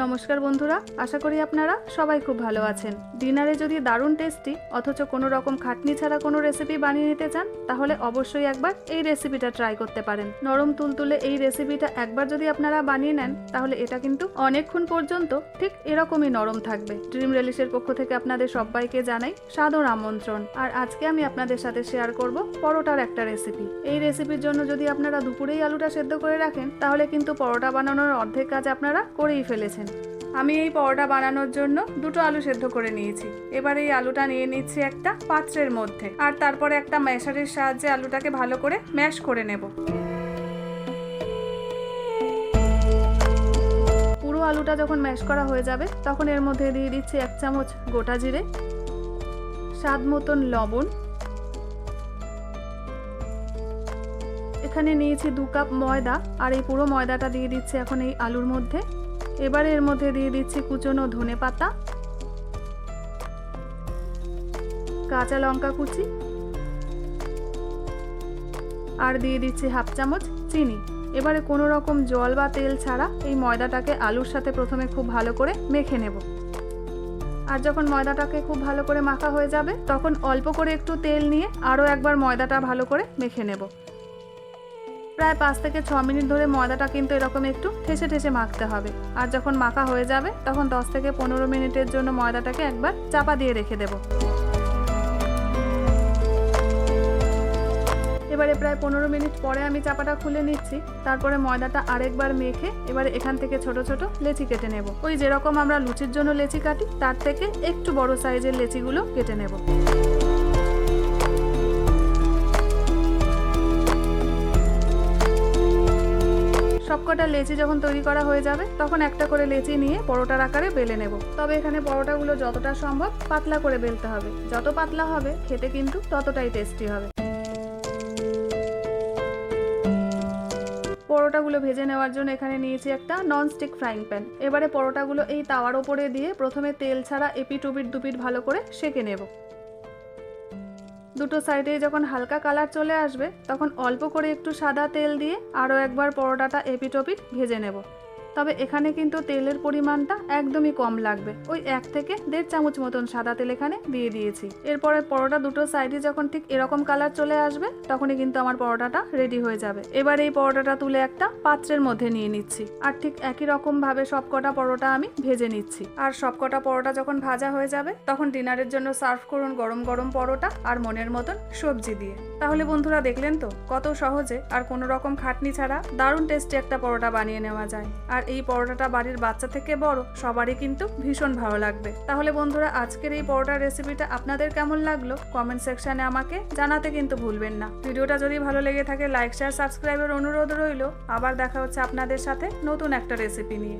নমস্কার বন্ধুরা, আশা করি আপনারা সবাই খুব ভালো আছেন। ডিনারে যদি দারুণ টেস্টি অথচ কোনো রকম খাটনি ছাড়া কোনো রেসিপি বানিয়ে নিতে চান, তাহলে অবশ্যই একবার এই রেসিপিটা ট্রাই করতে পারেন। নরম তুলতুলে এই রেসিপিটা একবার যদি আপনারা বানিয়ে নেন, তাহলে এটা কিন্তু অনেকক্ষণ পর্যন্ত ঠিক এরকমই নরম থাকবে। ড্রিম রেলিশের পক্ষ থেকে আপনাদের সবাইকে জানাই সাদর আমন্ত্রণ। আর আজকে আমি আপনাদের সাথে শেয়ার করব পরোটার একটা রেসিপি এই রেসিপির জন্য যদি আপনারা দুপুরেই আলুটা সেদ্ধ করে রাখেন, তাহলে কিন্তু পরোটা বানানোর অর্ধেক কাজ আপনারা করেই ফেলেছেন। আমি এই পরোটা বানানোর জন্য দুটো আলু সেদ্ধ করে নিয়েছি। এবার এই আলুটা নিয়ে নিচ্ছি একটা পাত্রের মধ্যে। আর তারপরে একটা ম্যাশারের সাহায্যে আলুটাকে ভালো করে ম্যাশ করে নেব। পুরো আলুটা যখন ম্যাশ করা হয়ে যাবে, তখন এর মধ্যে দিয়ে দিচ্ছি এক চামচ গোটা জিরে, স্বাদ মতন লবণ। এখানে নিয়েছি দু কাপ ময়দা। আর এই পুরো ময়দাটা দিয়ে দিচ্ছি এখন এই আলুর মধ্যে। এবারে এর মধ্যে দিয়ে দিচ্ছি কুচনো ধনে পাতা, কাঁচা লঙ্কা কুচি, আর দিয়ে দিচ্ছি হাফ চামচ চিনি। এবারে কোনো রকম জল বা তেল ছাড়া এই ময়দাটাকে আলুর সাথে প্রথমে খুব ভালো করে মেখে নেব। আর যখন ময়দাটাকে খুব ভালো করে মাখা হয়ে যাবে, তখন অল্প করে একটু তেল নিয়ে আরও একবার ময়দাটা ভালো করে মেখে নেব। প্রায় পাঁচ থেকে ছ মিনিট ধরে ময়দাটা কিন্তু এরকম একটু ঠেসে ঠেসে মাখতে হবে। আর যখন মাখা হয়ে যাবে, তখন দশ থেকে পনেরো মিনিটের জন্য ময়দাটাকে একবার চাপা দিয়ে রেখে দেব। এবারে প্রায় পনেরো মিনিট পরে আমি চাপাটা খুলে নিচ্ছি। তারপরে ময়দাটা আরেকবার মেখে এবারে এখান থেকে ছোট ছোট লেচি কেটে নেব। ওই যেরকম আমরা লুচির জন্য লেচি কাটি, তার থেকে একটু বড় সাইজের লেচিগুলো কেটে নেব। সবকটা লেচি যখন তৈরি করা হয়ে যাবে, তখন একটা করে লেচি নিয়ে পরোটার আকারে বেলে নেব। তবে এখানে পরোটাগুলো যতটা সম্ভব পাতলা করে বেলতে হবে। যত পাতলা হবে, খেতে কিন্তু ততটাই টেস্টি হবে। পরোটাগুলো ভেজে নেওয়ার জন্য এখানে নিয়েছি একটা নন স্টিক ফ্রাইং প্যান এবারে পরোটাগুলো এই তাওয়ার ওপরে দিয়ে প্রথমে তেল ছাড়া এপিট ওপিট দুপিট ভালো করে সেঁকে নেব। দুটো সাইডে যখন হালকা কালার চলে আসবে, তখন অল্প করে একটু সাদা তেল দিয়ে আরও একবার পরোটাটা এপিটোপিট ভেজে নেব। তবে এখানে কিন্তু তেলের পরিমাণটা একদমই কম লাগবে। ওই এক থেকে দেড় চামচ মতন সাদা তেল এখানে দিয়ে দিয়েছি। এরপরে পরোটা দুটো সাইডে যখন ঠিক এরকম কালার চলে আসবে, তখনই কিন্তু আমার পরোটাটা রেডি হয়ে যাবে। এবার এই পরোটাটা তুলে একটা পাত্রের মধ্যে নিয়ে নিচ্ছি। আর ঠিক একই রকম ভাবে সবকটা পরোটা আমি ভেজে নিচ্ছি। আর সবকটা পরোটা যখন ভাজা হয়ে যাবে, তখন ডিনারের জন্য সার্ভ করুন গরম গরম পরোটা আর মনের মতন সবজি দিয়ে। তাহলে বন্ধুরা দেখলেন তো, কত সহজে আর কোনো রকম খাটনি ছাড়া দারুণ টেস্টি একটা পরোটা বানিয়ে নেওয়া যায়। আর এই পরোটাটা বাড়ির বাচ্চা থেকে বড়, সবারই কিন্তু ভীষণ ভালো লাগবে। তাহলে বন্ধুরা, আজকের এই পরোটার রেসিপিটা আপনাদের কেমন লাগল? কমেন্ট সেকশনে আমাকে জানাতে কিন্তু ভুলবেন না। ভিডিওটা যদি ভালো লেগে থাকে লাইক শেয়ার সাবস্ক্রাইবের অনুরোধ রইল। আবার দেখা হচ্ছে আপনাদের সাথে নতুন একটা রেসিপি নিয়ে।